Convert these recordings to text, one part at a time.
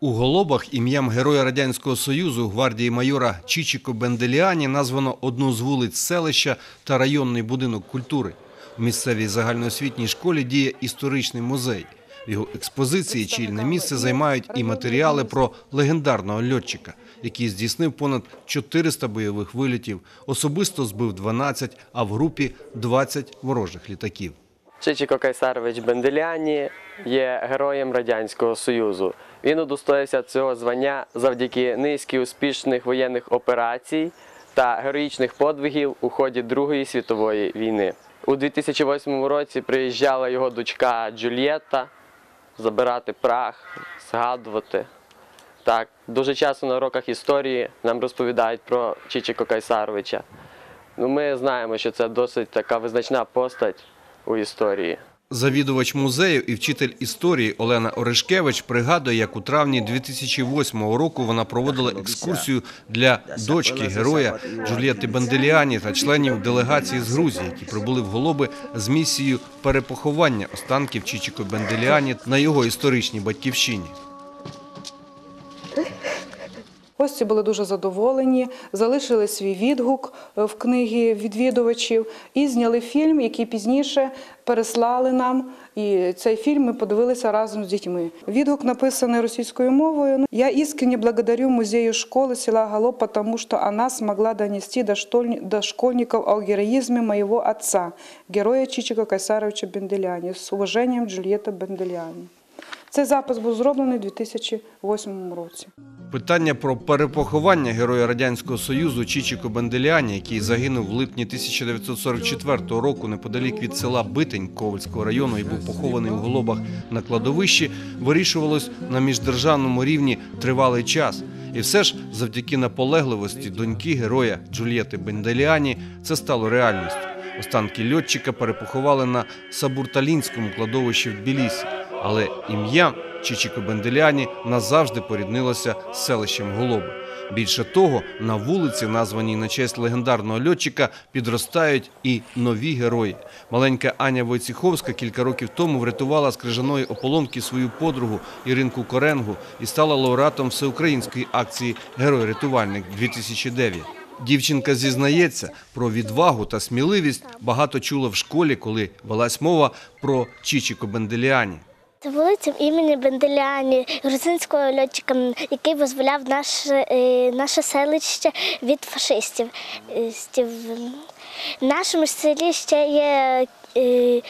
У Голобах ім'ям Героя Радянського Союзу гвардії майора Чічіко Бенделіані названо одну з вулиць селища та районний будинок культури. У місцевій загальноосвітній школі діє історичний музей. В його експозиції чільне місце займають і матеріали про легендарного льотчика, який здійснив понад 400 бойових вилітів, особисто збив 12, а в групі 20 ворожих літаків. Чичіко Кайсарович Бенделяні є героєм Радянського Союзу. Він удостоївся цього звання завдяки низці успішних воєнних операцій та героїчних подвигів у ході Другої світової війни. У 2008 році приїжджала його дочка Джульєтта забирати прах, згадувати. Так, дуже часто на уроках історії нам розповідають про Чичіко Кайсаровича. Ну, ми знаємо, що це досить така визначна постать у історії. Завідувач музею і вчитель історії Олена Орешкевич пригадує, як у травні 2008 року вона проводила екскурсію для дочки героя Джулієти Банделіані та членів делегації з Грузії, які прибули в Голоби з місією перепоховання останків Чічіко Бенделіані на його історичній батьківщині. Гості були дуже задоволені, залишили свій відгук е, в книгі відвідувачів і зняли фільм, який пізніше переслали нам. І цей фільм ми подивилися разом з дітьми. Відгук написаний російською мовою. Я искренне благодарю музею школи села Голоб, потому что она смогла донести до, штоль- до школьников о героизме моего отца, героя Чичика Кайсаровича Бенделяні. З уваженням Джульєта Бенделяні. Цей запис був зроблений у 2008 році. Питання про перепоховання героя Радянського Союзу Чічіко Бенделіані, який загинув в липні 1944 року неподалік від села Битень Ковальського району і був похований у Голобах на кладовищі, вирішувалось на міждержавному рівні тривалий час. І все ж завдяки наполегливості доньки героя Джульєти Бенделіані це стало реальністю. Останки льотчика перепоховали на Сабурталінському кладовищі в Тбілісі. Але ім'я Чичіко Бенделяні назавжди поріднилося з селищем Голоби. Більше того, на вулиці, названій на честь легендарного льотчика, підростають і нові герої. Маленька Аня Войціховська кілька років тому врятувала з крижаної ополонки свою подругу Іринку Коренгу і стала лауреатом всеукраїнської акції Герой-рятувальник 2009 Дівчинка зізнається про відвагу та сміливість багато чула в школі, коли велась мова про Чічіко Бенделіані. Це вулиця імені Бенделяні, грузинського льотчика, який визволяв наше, е, наше селище від фашистів. Е, В нашому селі ще є е,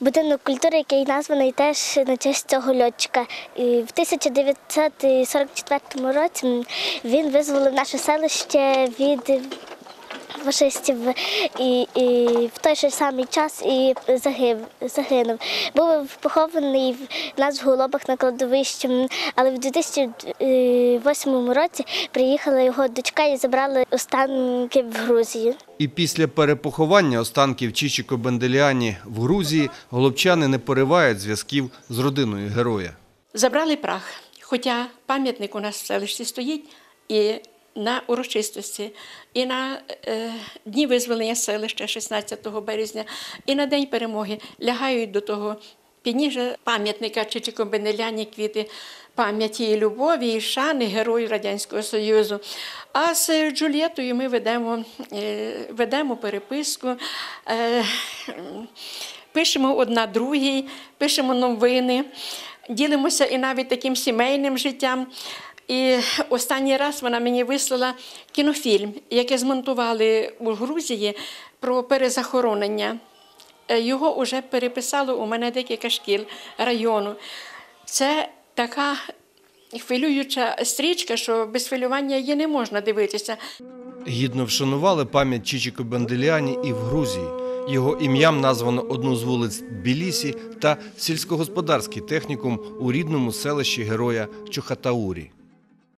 будинок культури, який названий теж на честь цього льотчика. В 1944 році він визволив наше селище від фашистів і, і в той же самий час і загив, загинув. Був похований в нас в Голобах на кладовищі, але в 2008 році приїхала його дочка і забрали останки в Грузію. І після перепоховання останків Чічіко Бенделіані в Грузії голубчани не поривають зв'язків з родиною героя. Забрали прах, хоча пам'ятник у нас в селищі стоїть і на урочистості, і на е, дні визволення селища 16 березня, і на День перемоги лягають до того підніжжя пам'ятника Чичико Бенеляні квіти пам'яті і любові, і шани герою Радянського Союзу. А з Джульєтою ми ведемо, е, ведемо переписку. Е, пишемо одна другій, пишемо новини, ділимося і навіть таким сімейним життям. І останній раз вона мені вислала кінофільм, який змонтували у Грузії про перезахоронення. Е, Його вже переписало у мене декілька шкіл району. Це така хвилююча стрічка, що без хвилювання її не можна дивитися. Гідно вшанували пам'ять Чічіко Бенделіані і в Грузії. Його ім'ям названо одну з вулиць Тбілісі та сільськогосподарський технікум у рідному селищі героя Чохатаурі.